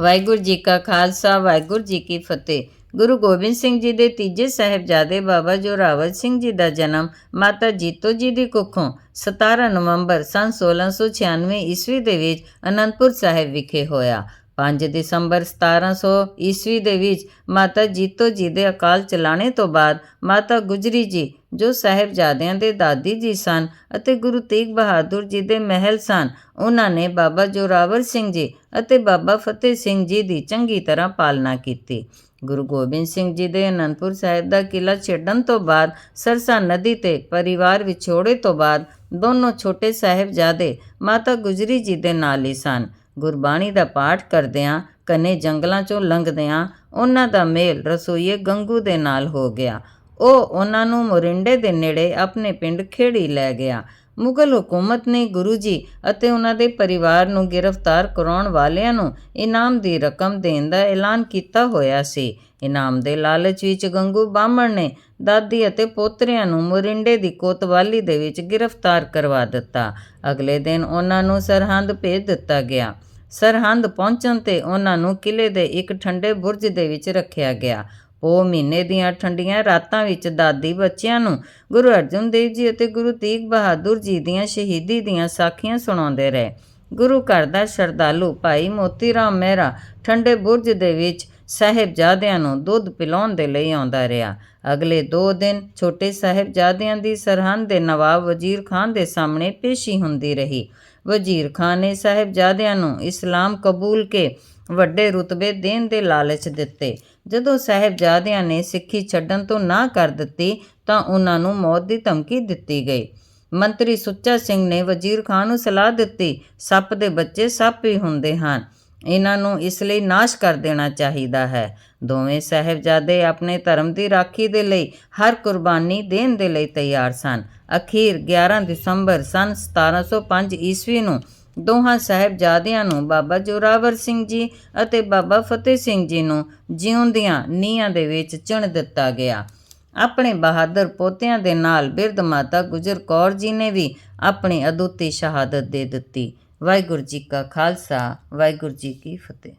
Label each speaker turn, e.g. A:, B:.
A: ਵਾਹਿਗੁਰੂ ਜੀ ਕਾ ਖਾਲਸਾ, ਵਾਹਿਗੁਰੂ ਜੀ ਕੀ ਫਤਿਹ। ਗੁਰੂ ਗੋਬਿੰਦ ਸਿੰਘ ਜੀ ਦੇ ਤੀਜੇ ਸਾਹਿਬਜ਼ਾਦੇ ਬਾਬਾ ਜੋਰਾਵਰ ਸਿੰਘ ਜੀ ਦਾ ਜਨਮ ਮਾਤਾ ਜੀਤੋ ਜੀ ਦੀ ਕੁੱਖੋਂ 17 ਨਵੰਬਰ ਸਨ 1696 ਈਸਵੀ ਦੇ ਵਿੱਚ ਅਨੰਦਪੁਰ ਸਾਹਿਬ ਵਿਖੇ ਹੋਇਆ। 5 ਦਸੰਬਰ 1700 ਈਸਵੀ ਦੇ ਵਿੱਚ ਮਾਤਾ ਜੀਤੋ ਜੀ ਦੇ ਅਕਾਲ ਚਲਾਣੇ ਤੋਂ ਬਾਅਦ ਮਾਤਾ ਗੁਜਰੀ ਜੀ, ਜੋ ਸਾਹਿਬਜ਼ਾਦਿਆਂ ਦੇ ਦਾਦੀ ਜੀ ਸਨ ਅਤੇ ਗੁਰੂ ਤੇਗ ਬਹਾਦਰ ਜੀ ਦੇ ਮਹਿਲ ਸਨ, ਉਹਨਾਂ ਨੇ ਬਾਬਾ ਜੋਰਾਵਰ ਸਿੰਘ ਜੀ ਅਤੇ ਬਾਬਾ ਫਤਿਹ ਸਿੰਘ ਜੀ ਦੀ ਚੰਗੀ ਤਰ੍ਹਾਂ ਪਾਲਣਾ ਕੀਤੀ। ਗੁਰੂ ਗੋਬਿੰਦ ਸਿੰਘ ਜੀ ਦੇ ਅਨੰਦਪੁਰ ਸਾਹਿਬ ਦਾ ਕਿਲਾ ਛੱਡਣ ਤੋਂ ਬਾਅਦ ਸਰਸਾ ਨਦੀ ਤੇ ਪਰਿਵਾਰ ਵਿਛੋੜੇ ਤੋਂ ਬਾਅਦ ਦੋਨੋਂ ਛੋਟੇ ਸਾਹਿਬਜ਼ਾਦੇ ਮਾਤਾ ਗੁਜਰੀ ਜੀ ਦੇ ਨਾਲ ਹੀ ਸਨ। ਗੁਰਬਾਣੀ ਦਾ ਪਾਠ ਕਰਦਿਆਂ, ਕਨੇ ਜੰਗਲਾਂ ਚੋਂ ਲੰਘਦਿਆਂ, ਉਹਨਾਂ ਦਾ ਮੇਲ ਰਸੋਈਏ ਗੰਗੂ ਦੇ ਨਾਲ ਹੋ ਗਿਆ। ਉਹ ਉਹਨਾਂ ਨੂੰ ਮੋਰਿੰਡੇ ਦੇ ਨੇੜੇ ਆਪਣੇ ਪਿੰਡ ਖੇੜੀ ਲੈ ਗਿਆ। ਮੁਗਲ ਹਕੂਮਤ ਨੇ ਗੁਰੂ ਜੀ ਅਤੇ ਉਹਨਾਂ ਦੇ ਪਰਿਵਾਰ ਨੂੰ ਗ੍ਰਿਫਤਾਰ ਕਰਾਉਣ ਵਾਲਿਆਂ ਨੂੰ ਇਨਾਮ ਦੀ ਰਕਮ ਦੇਣ ਦਾ ਐਲਾਨ ਕੀਤਾ ਹੋਇਆ ਸੀ। ਇਨਾਮ ਦੇ ਲਾਲਚ ਵਿੱਚ ਗੰਗੂ ਬਾਹਮਣ ਨੇ ਦਾਦੀ ਅਤੇ ਪੋਤਰਿਆਂ ਨੂੰ ਮੋਰਿੰਡੇ ਦੀ ਕੋਤਵਾਲੀ ਦੇ ਵਿੱਚ ਗ੍ਰਿਫਤਾਰ ਕਰਵਾ ਦਿੱਤਾ। ਅਗਲੇ ਦਿਨ ਉਹਨਾਂ ਨੂੰ ਸਰਹੰਦ ਭੇਜ ਦਿੱਤਾ ਗਿਆ। ਸਰਹੰਦ ਪਹੁੰਚਣ ਤੇ ਉਹਨਾਂ ਨੂੰ ਕਿਲੇ ਦੇ ਇੱਕ ਠੰਡੇ ਬੁਰਜ ਦੇ ਵਿੱਚ ਰੱਖਿਆ ਗਿਆ। ਉਹ ਮਹੀਨੇ ਦੀਆਂ ਠੰਡੀਆਂ ਰਾਤਾਂ ਵਿੱਚ ਦਾਦੀ ਬੱਚਿਆਂ ਨੂੰ ਗੁਰੂ ਅਰਜਨ ਦੇਵ ਜੀ ਅਤੇ ਗੁਰੂ ਤੇਗ ਬਹਾਦਰ ਜੀ ਦੀਆਂ ਸ਼ਹੀਦੀ ਦੀਆਂ ਸਾਖੀਆਂ ਸੁਣਾਉਂਦੇ ਰਹੇ। ਗੁਰੂ ਘਰ ਦਾ ਸ਼ਰਧਾਲੂ ਭਾਈ ਮੋਤੀ ਰਾਮ ਮਹਿਰਾ ਠੰਡੇ ਬੁਰਜ ਦੇ ਵਿੱਚ ਸਾਹਿਬਜ਼ਾਦਿਆਂ ਨੂੰ ਦੁੱਧ ਪਿਲਾਉਣ ਦੇ ਲਈ ਆਉਂਦਾ ਰਿਹਾ। ਅਗਲੇ 2 ਦਿਨ ਛੋਟੇ ਸਾਹਿਬਜ਼ਾਦਿਆਂ ਦੀ ਸਰਹੰਦ ਦੇ ਨਵਾਬ ਵਜ਼ੀਰ ਖਾਨ ਦੇ ਸਾਹਮਣੇ ਪੇਸ਼ੀ ਹੁੰਦੀ ਰਹੀ। ਵਜ਼ੀਰ ਖਾਨ ਨੇ ਸਾਹਿਬਜ਼ਾਦਿਆਂ ਨੂੰ ਇਸਲਾਮ ਕਬੂਲ ਕੇ ਵੱਡੇ ਰੁਤਬੇ ਦੇਣ ਦੇ ਲਾਲਚ ਦਿੱਤੇ। ਜਦੋਂ ਸਾਹਿਬਜ਼ਾਦਿਆਂ ਨੇ ਸਿੱਖੀ ਛੱਡਣ ਤੋਂ ਨਾ ਕਰ ਦਿੱਤੀ, ਤਾਂ ਉਹਨਾਂ ਨੂੰ ਮੌਤ ਦੀ ਧਮਕੀ ਦਿੱਤੀ ਗਈ। ਮੰਤਰੀ ਸੁੱਚਾ ਸਿੰਘ ਨੇ ਵਜ਼ੀਰ ਖਾਨ ਨੂੰ ਸਲਾਹ ਦਿੱਤੀ, ਸੱਪ ਦੇ ਬੱਚੇ ਸੱਪ ਹੀ ਹੁੰਦੇ ਹਨ। ਇਹਨਾਂ ਨੂੰ ਇਸ ਲਈ ਨਾਸ਼ ਕਰ ਦੇਣਾ ਚਾਹੀਦਾ ਹੈ। ਦੋਵੇਂ ਸਾਹਿਬਜ਼ਾਦੇ ਆਪਣੇ ਧਰਮ ਦੀ ਰਾਖੀ ਦੇ ਲਈ ਹਰ ਕੁਰਬਾਨੀ ਦੇਣ ਦੇ ਲਈ ਤਿਆਰ ਸਨ। ਅਖੀਰ 11 ਦਸੰਬਰ ਸਨ 1705 ਈਸਵੀ ਨੂੰ ਦੋਹਾਂ ਸਾਹਿਬਜ਼ਾਦਿਆਂ ਨੂੰ ਬਾਬਾ ਜੋਰਾਵਰ ਸਿੰਘ ਜੀ ਅਤੇ ਬਾਬਾ ਫਤਿਹ ਸਿੰਘ ਜੀ ਨੂੰ ਜਿਉਂਦਿਆਂ ਨੀਹਾਂ ਦੇ ਵਿੱਚ ਚਿਣ ਦਿੱਤਾ ਗਿਆ। ਆਪਣੇ ਬਹਾਦਰ ਪੋਤਿਆਂ ਦੇ ਨਾਲ ਬਿਰਧ ਮਾਤਾ ਗੁਜਰ ਕੌਰ ਜੀ ਨੇ ਵੀ ਆਪਣੀ ਅਦੁੱਤੀ ਸ਼ਹਾਦਤ ਦੇ ਦਿੱਤੀ। ਵਾਹਿਗੁਰੂ ਜੀ ਕਾ ਖਾਲਸਾ, ਵਾਹਿਗੁਰੂ ਜੀ ਕੀ ਫਤਿਹ।